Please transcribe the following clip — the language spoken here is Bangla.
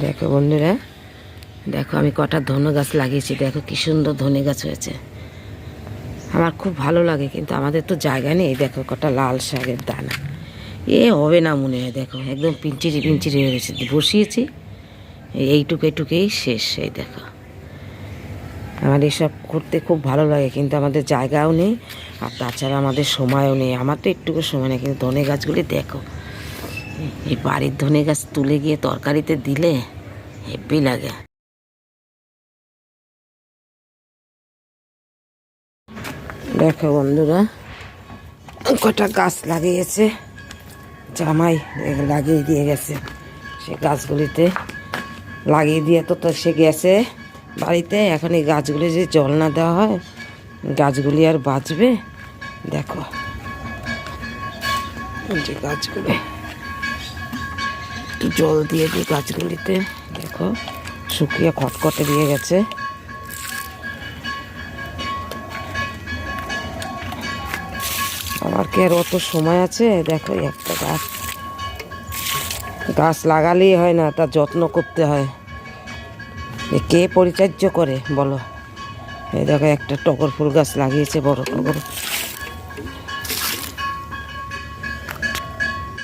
দেখো বন্ধুরা, দেখো আমি কটা ধনে গাছ লাগিয়েছি, দেখো কি সুন্দর ধনে গাছ হয়েছে। আমার খুব ভালো লাগে, কিন্তু আমাদের তো জায়গা নেই, দেখো কটা লাল শাকের দানা। এ হবে না মনে হয়, দেখো একদম পিঞ্চিরি পিঞ্চিরি হয়ে গেছে, বসিয়েছি, এইটুকু এইটুকুই শেষ, এই দেখো। আমার এসব করতে খুব ভালো লাগে, কিন্তু আমাদের জায়গাও নেই, আর তাছাড়া আমাদের সময়ও নেই, আমার তো একটুকু সময় নেই, কিন্তু ধনে গাছগুলি দেখো। এই বাড়ির ধনে গাছ তুলে গিয়ে তরকারিতে দিলে হেব্বি লাগে। দেখো বন্ধুরা, কটা গাছ লাগিয়েছে, জামাই লাগিয়ে দিয়ে গেছে। সে গাছগুলিতে লাগিয়ে দিয়ে তো তো সে গেছে বাড়িতে। এখন এই গাছগুলি যে জল না দেওয়া হয়, গাছগুলি আর বাঁচবে। দেখো যে গাছগুলি। একটু জল দিয়ে দিই গাছগুলিতে। দেখো, শুকিয়ে খটখটে দিয়ে গেছে। আমার কি আর অত সময় আছে? দেখো একটা গাছ। গাছ লাগালেই হয় না, তার যত্ন করতে হয়। কে পরিচর্য করে, বলো? এই দেখো, একটা টগর ফুল গাছ লাগিয়েছে, বড় টগর।